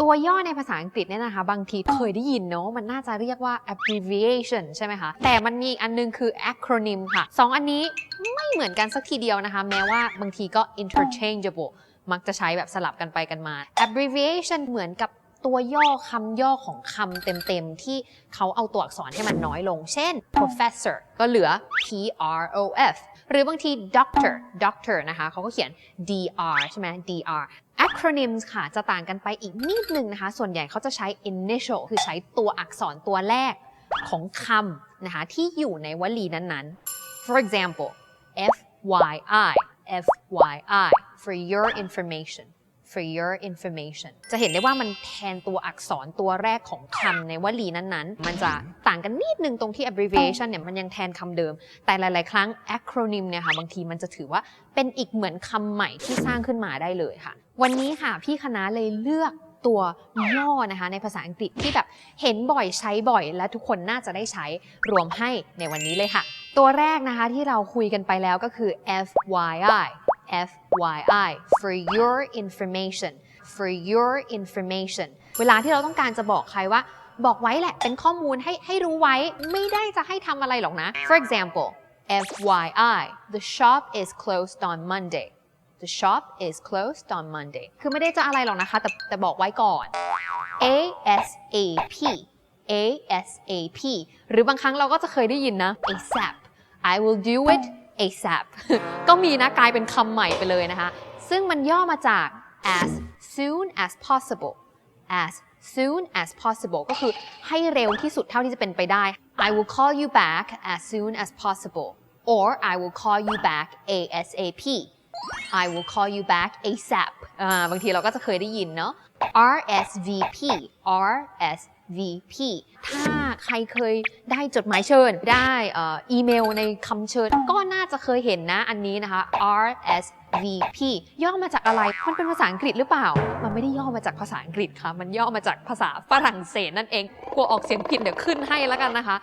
ตัวย่อในภาษาอังกฤษเนี่ยนะคะ บางทีเคยได้ยินเนาะมันน่าจะเรียกว่า abbreviation ใช่ไหมคะ แต่มันมีอีกอันนึงคือ acronym ค่ะสองอันนี้ไม่เหมือนกันสักทีเดียวนะคะ แม้ว่าบางทีก็ interchangeable มักจะใช้แบบสลับกันไปกันมา abbreviation เหมือนกับตัวย่อคำย่อของคำเต็มๆ ที่เขาเอาตัวอักษรให้มันน้อยลง เช่น professor ก็เหลือ p r o f หรือบางที doctor doctor นะคะเขาก็เขียน dr ใช่ไหม dr acronyms ค่ะจะต่างกันไปอีกนิดนึงนะคะ ส่วนใหญ่เขาจะใช้ initial คือใช้ตัวอักษรตัวแรกของคำนะคะที่อยู่ในวลีนั้นๆ for example FYI FYI for your information for your information จะเห็นได้ว่ามันแทนตัวอักษรตัวแรกของคำในวลีนั้นๆ มันจะต่างกันนิดนึงตรงที่ abbreviation เนี่ยมันยังแทนคำเดิม แต่หลาย ๆ ครั้ง acronym เนี่ยค่ะบางทีมันจะถือว่าเป็นอีกเหมือนคำใหม่ที่สร้างขึ้นมาได้เลยค่ะวันนี้ค่ะ พี่คณะเลยเลือกตัวย่อนะคะ ในภาษาอังกฤษที่แบบเห็นบ่อยใช้บ่อย และทุกคนน่าจะได้ใช้รวมให้ในวันนี้เลยค่ะ ตัวแรกนะคะที่เราคุยกันไปแล้วก็คือ FYI FYI for your information for your information เวลาที่เราต้องการจะบอกใครว่า บอกไว้แหละเป็นข้อมูลให้ให้รู้ไว้ไม่ได้จะให้ทำอะไรหรอกนะ for example FYI the shop is closed on Monday the shop is closed on Monday คือไม่ได้จะอะไรหรอกนะคะ แต่แต่บอกไว้ก่อน ASAP ASAP หรือบางครั้งเราก็จะเคยได้ยินนะ ASAP I will do it ASAP ก็มีนะกลายเป็นคำใหม่ไปเลยนะคะ ซึ่งมันย่อมาจาก as soon as possible as soon as possible ก็คือให้เร็วที่สุดเท่าที่จะเป็นไปได้ I will call you back as soon as possible or I will call you back ASAP I will call you back ASAP อ่าบางทีเราก็จะเคยได้ยินเนาะ RSVP RSVP ถ้าใครเคยได้จดหมายเชิญ ได้อ่ออีเมลในคำเชิญ ก็น่าจะเคยเห็นนะอันนี้นะคะ RSVP ย่อมาจากอะไร มันเป็นภาษาอังกฤษหรือเปล่า มันไม่ได้ย่อมาจากภาษาอังกฤษค่ะ มันย่อมาจากภาษาฝรั่งเศสนั่นเอง กลัวออกเสียงผิดเดี๋ยวขึ้นให้แล้วกันนะคะ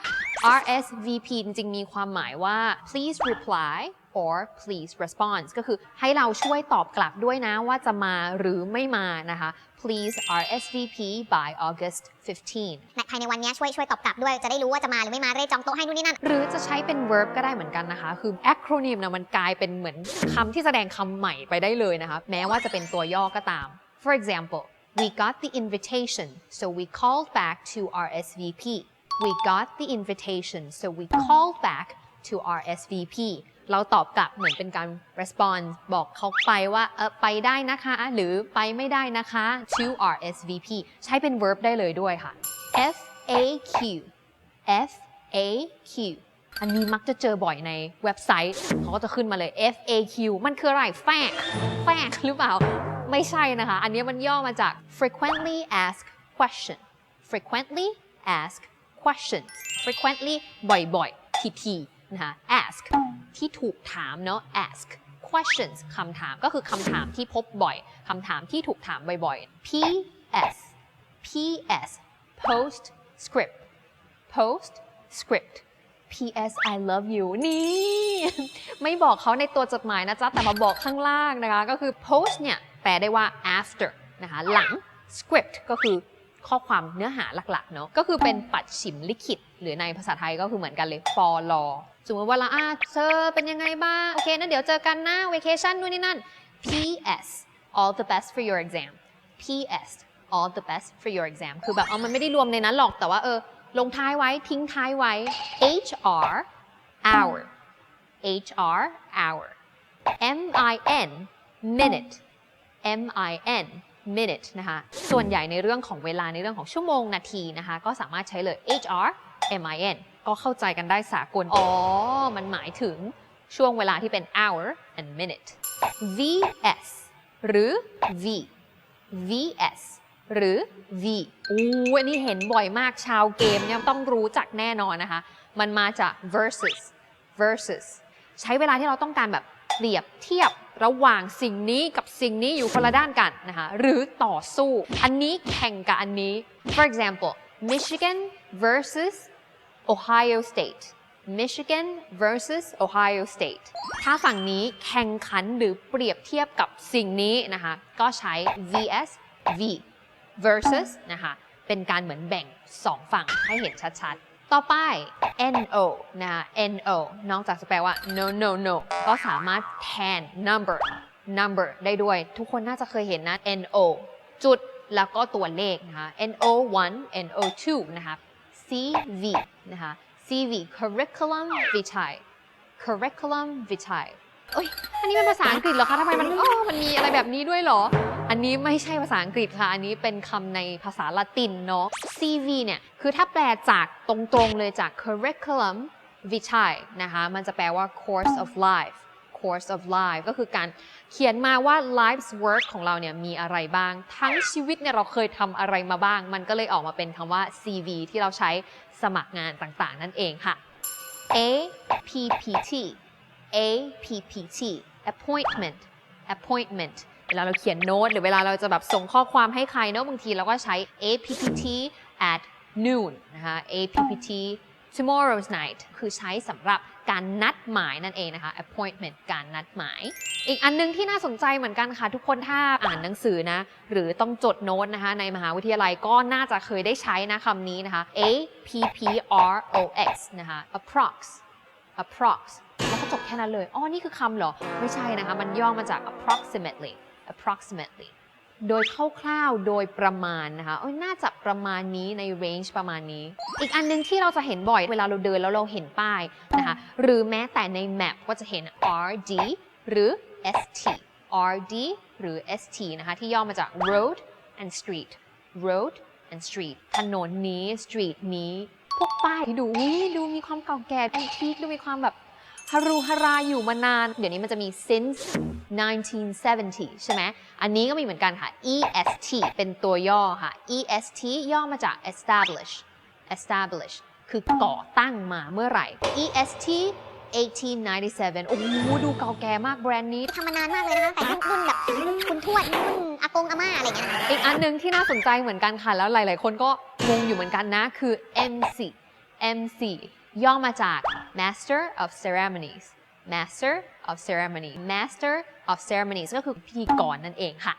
RSVP จริงๆมีความหมายว่า please reply or please respond ก็คือให้เราช่วยตอบกลับด้วยนะว่าจะมาหรือไม่มานะคะ please RSVP by August 15ในภายในวันนี้ช่วยช่วยตอบกลับด้วยจะได้รู้ว่าจะมาหรือไม่มาได้จองโต๊ะให้นู่นนี่นั่น หรือจะใช้เป็น verb ก็ได้เหมือนกันนะคะ คือ acronym นะมันกลายเป็นเหมือนคำที่แสดงคำใหม่ไปได้เลยนะคะ แม้ว่าจะเป็นตัวย่อก็ตาม for example we got the invitation so we called back to RSVP we got the invitation so we called back to RSVP เราตอบกลับเหมือนเป็นการ response บอกเขาไปว่าเออไปได้นะคะ หรือไปไม่ได้นะคะ to RSVP ใช้เป็น verb ได้เลยด้วยค่ะ FAQ FAQ อันนี้มักจะเจอบ่อยในเว็บไซต์ เขาก็จะขึ้นมาเลย FAQ มันคืออะไร แฟกแฟกหรือเปล่า ไม่ใช่นะคะ อันนี้มันย่อมาจาก frequently asked question frequently asked questions frequently บ่อยๆทีๆนะคะ ask ที่ถูกถามเนาะ ask questions คำถามก็คือคำถามที่พบบ่อยคำถามที่ถูกถามบ่อยๆ PS PS post script post script PS I love you นี่ ไม่บอกเขาในตัวจดหมายนะจ๊ะ แต่มาบอกข้างล่างนะคะ ก็คือ post เนี่ย แปลได้ว่า after นะคะ หลัง script ก็คือ ข้อความเนื้อหาหลักๆเนาะก็คือเป็นปัดฉิมลิขิต หรือในภาษาไทยก็คือเหมือนกันเลย for law สมมติว่าเราอะเธอเป็นยังไงบ้างโอเคนะเดี๋ยวเจอกันนะ vacation นู่นนี่นั่น PS all the best for your exam PS all the best for your exam คือแบบเอามันไม่ได้รวมในนั้นหรอกแต่ว่าเออลงท้ายไว้ทิ้งท้ายไว้ HR hour HR hour MIN minute MIN minute นะคะ ส่วนใหญ่ในเรื่องของเวลาในเรื่องของชั่วโมงนาทีนะคะ ก็สามารถใช้เลย HR MIN ก็เข้าใจกันได้สากล อ๋อ มันหมายถึงช่วงเวลาที่เป็น hour and minute VS หรือ V VS หรือ V อู้อันนี้เห็นบ่อยมากชาวเกมเนี่ยต้องรู้จักแน่นอนนะคะ มันมาจาก versus versus ใช้เวลาที่เราต้องการแบบเปรียบเทียบ ระหว่างสิ่งนี้กับสิ่งนี้อยู่คนละด้านกันนะคะหรือต่อสู้ อันนี้แข่งกับอันนี้ for example Michigan versus Ohio State Michigan versus Ohio State ถ้าฝั่งนี้แข่งขันหรือเปรียบเทียบกับสิ่งนี้นะคะก็ใช้ vs v versus นะคะเป็นการเหมือนแบ่งสองฝั่งให้เห็นชัดๆ ต่อไป no นะ no นอกจากจะแปลว่า no no no ก็สามารถแทน number number ได้ด้วย ทุกคนน่าจะเคยเห็นนะ no จุดแล้วก็ตัวเลขนะคะ no 1 no 2นะคะ cv นะคะ cv curriculum vitae curriculum vitae เอ้ย อันนี้เป็นภาษาอังกฤษเหรอคะทำไมมันอ๋อมันมีอะไรแบบนี้ด้วยเหรอ อันนี้ไม่ใช่ภาษาอังกฤษค่ะ อันนี้เป็นคำในภาษาละตินเนาะ CV เนี่ย คือถ้าแปลจากตรงๆเลยจาก curriculum vitae นะคะ มันจะแปลว่า course of life course of life ก็คือการเขียนมาว่า life's work ของเราเนี่ยมีอะไรบ้าง ทั้งชีวิตเนี่ยเราเคยทำอะไรมาบ้าง มันก็เลยออกมาเป็นคำว่า CV ที่เราใช้สมัครงานต่างๆ นั่นเองค่ะ APPT APPT appointment appointment เวลาเราเขียนโน้ตหรือเวลาเราจะแบบส่งข้อความให้ใครเนาะบางทีเราก็ใช้ APPT at noon นะคะ APPT tomorrow's night คือใช้สำหรับการนัดหมายนั่นเองนะคะ appointment การนัดหมาย อีกอันนึงที่น่าสนใจเหมือนกันค่ะ ทุกคนถ้าอ่านหนังสือนะ หรือต้องจดโน้ตนะคะ ในมหาวิทยาลัยก็น่าจะเคยได้ใช้นะคำนี้นะคะ A P P R O X นะคะ approx approx แล้วก็จบแค่นั้นเลย อ๋อ นี่คือคำเหรอ ไม่ใช่นะคะ มันย่อมาจาก approximately approximately โดยคร่าวๆ โดยประมาณนะคะเอ้ยน่าจะประมาณนี้ใน range ประมาณนี้ อีกอันนึงที่เราจะเห็นบ่อยเวลาเราเดินแล้วเราเห็นป้ายนะคะ หรือแม้แต่ใน map ก็จะเห็น RD หรือ ST RD หรือ ST นะคะ ที่ย่อมาจาก road and street road and street ถนนนี้ street นี้ พวกป้ายดูดูมีความเก่าแก่แอนทีคดูมีความแบบ ฮารุฮาราอยู่มานาน เดี๋ยวนี้มันจะมี since 1970 ใช่ไหม อันนี้ก็มีเหมือนกันค่ะ EST เป็นตัวย่อค่ะ EST ย่อมาจาก establish establish คือก่อตั้งมาเมื่อไหร่ EST 1897 โอ้โห ดูเก่าแก่มากแบรนด์นี้ ทำมานานมากเลยนะคะ แต่รุ่นแบบคุณทวดรุ่นอากงอาม่าอะไรอย่างเงี้ยนะคะอีกอันหนึ่งที่น่าสนใจเหมือนกันค่ะ แล้วหลาย ๆ คนก็งงอยู่เหมือนกันนะ คือ MC MC ย่อมาจาก Master of Ceremonies Master of Ceremony Master of Ceremonies ก็คือพิธีกรนั่นเองค่ะ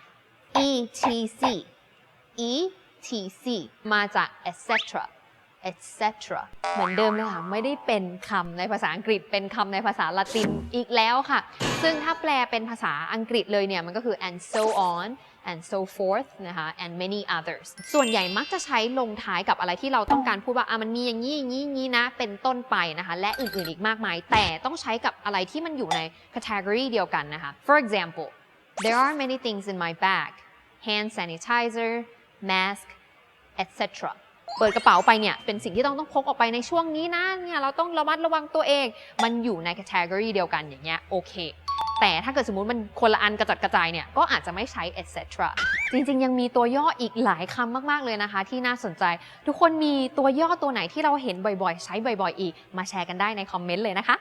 ETC ETC มาจาก etc etc เหมือนเดิมเลยค่ะไม่ได้เป็นคำในภาษาอังกฤษเป็นคำในภาษาละตินอีกแล้วค่ะ ซึ่งถ้าแปลเป็นภาษาอังกฤษเลยเนี่ย มันก็คือ and so on and so forth นะคะ and many others ส่วนใหญ่มักจะใช้ลงท้ายกับอะไรที่เราต้องการพูดว่าอะมันมีอย่างนี้อย่างนี้อย่างนี้นะ เป็นต้นไปนะคะ และอื่นๆอีกมากมาย แต่ต้องใช้กับอะไรที่มันอยู่ใน category เดียวกันนะคะ for example there are many things in my bag hand sanitizer mask etc เปิดกระเป๋าไปเนี่ย เป็นสิ่งที่ต้องต้องพกออกไปในช่วงนี้นะเนี่ยเราต้องระมัดระวังตัวเอง มันอยู่ใน category เดียวกันอย่างเงี้ยโอเค แต่ถ้าเกิดสมมติมันคนละอันกระจัดกระจายเนี่ยก็อาจจะไม่ใช้ etc จริงๆ ยังมีตัวย่ออีกหลายคำมากๆเลยนะคะ ที่น่าสนใจ ทุกคนมีตัวย่อตัวไหนที่เราเห็นบ่อยๆ ใช้บ่อยๆ อีก มาแชร์กันได้ในคอมเมนต์เลยนะคะ